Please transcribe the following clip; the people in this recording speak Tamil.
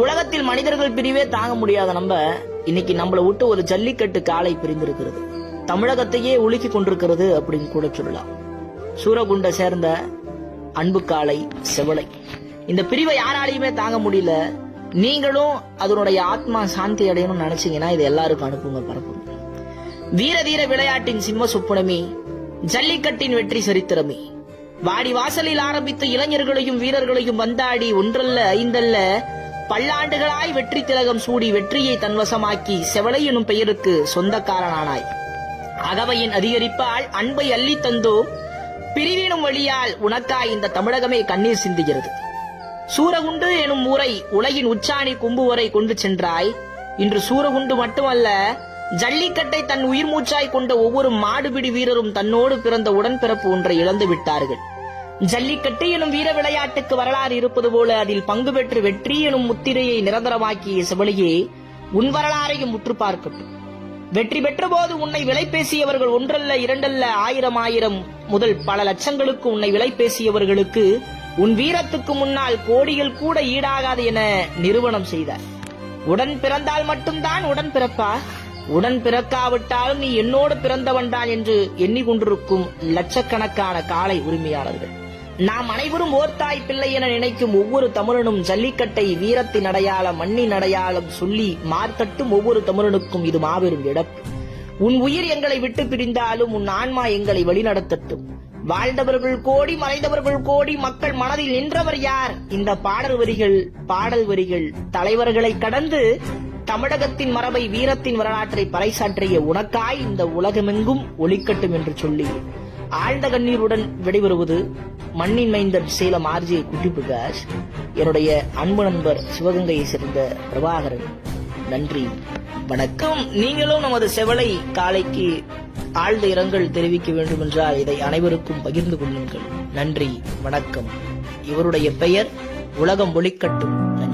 உலகத்தில் மனிதர்கள் பிரிவே தாங்க முடியாத நம்ம இன்னைக்கு நம்மளை விட்டு ஒரு ஜல்லிக்கட்டு காலை பிரிந்திருக்கிறது. தமிழகத்தையே உலுக்கி கொண்டிருக்கிறது அப்படின்னு கூட சொல்லலாம். சூரகுண்ட சேர்ந்த அன்பு காலை செவலை. இந்த பிரிவை யாராலையுமே தாங்க முடியல. நீங்களும் அதனுடைய ஆத்மா சாந்தி அடையணும்னு நினைச்சீங்கன்னா இது எல்லாருக்கும் அனுப்புங்க பரப்புங்க. வீர தீர விளையாட்டின் சிம்ம சுப்புனமே ஜல்லிக்கட்டின் வெற்றி சரித்திரமி. வாடி வாசலில் ஆரம்பித்த இளைஞர்களையும் வீரர்களையும் வந்தாடி ஒன்றல்ல ஐந்தல்ல பல்லாண்டுகளாய் வெற்றி திலகம் சூடி வெற்றியை தன்வசமாக்கி செவலை எனும் பெயருக்கு சொந்தக்காரனானாய். அகவையின் அதிகரிப்பால் அன்பை அள்ளி தந்தோம் பிரிவினும் வழியால் உனக்காய் இந்த தமிழகமே கண்ணீர் சிந்துகிறது. சூரகுண்டு எனும் ஊரை உலகின் உச்சாணி கும்பு வரை கொண்டு சென்றாய். இன்று சூரகுண்டு மட்டுமல்ல ஜல்லிக்கட்டை தன் உயிர் மூச்சாய் கொண்ட ஒவ்வொரு மாடுபிடி வீரரும் தன்னோடு பிறந்த உடன்பிறப்பு ஒன்றை இழந்து விட்டார்கள். ஜல்லிக்கட்டு எனும் வீர விளையாட்டுக்கு வரலாறு இருப்பது போல அதில் பங்கு பெற்று வெற்றி எனும் முத்திரையை நிரந்தரமாக்கிய செவலியே உன் வரலாறையும் முற்று பார்க்கட்டும் வெற்றி பெற்ற போது உன்னை விலை பேசியவர்கள் ஒன்றல்ல இரண்டல்ல ஆயிரம் ஆயிரம் முதல் பல லட்சங்களுக்கு உன்னை விலை பேசியவர்களுக்கு உன் வீரத்துக்கு முன்னால் கோடிகள் கூட ஈடாகாது என நிறுவனம் செய்தார். உடன் பிறந்தால் மட்டும்தான் உடன் பிறப்பா? உடன் பிறக்காவிட்டாலும் நீ என்னோடு பிறந்தவன்தான் என்று எண்ணிக்கொண்டிருக்கும் லட்சக்கணக்கான காலை உரிமையாளர்கள். நாம் அனைவரும் ஓர்தாய் பிள்ளை என நினைக்கும் ஒவ்வொரு தமிழனும் ஜல்லிக்கட்டை வீரத்தின் அடையாளம் மண்ணின் அடையாளம் சொல்லி மார்த்தட்டும் ஒவ்வொரு தமிழனுக்கும் இது மாபெரும் இழப்பு. உன் உயிர் எங்களை விட்டு பிரிந்தாலும் உன் ஆன்மா எங்களை வழிநடத்தட்டும். வாழ்ந்தவர்கள் கோடி மறைந்தவர்கள் கோடி மக்கள் மனதில் நின்றவர் யார்? இந்த பாடல் வரிகள் பாடல் வரிகள் தலைவர்களை கடந்து தமிழகத்தின் மரபை வீரத்தின் வரலாற்றை பறைசாற்றிய உனக்காய் இந்த உலகமெங்கும் ஒளிக்கட்டும் என்று சொல்லி. ஆழ்ந்த கண்ணீருடன் விடைபெறுவது மண்ணின் மைந்தன் சேலம் ஆர்ஜே குட்டி பிரகாஷ் என்னுடைய அன்பு நண்பர் சிவகங்கையை சேர்ந்த பிரபாகரன். நன்றி வணக்கம். நீங்களும் நமது செவலை காலைக்கு ஆழ்ந்த இரங்கல் தெரிவிக்க வேண்டும் என்றால் இதை அனைவருக்கும் பகிர்ந்து கொள்ளுங்கள். நன்றி வணக்கம். இவருடைய பெயர் உலகம் ஒளிக்கட்டும்.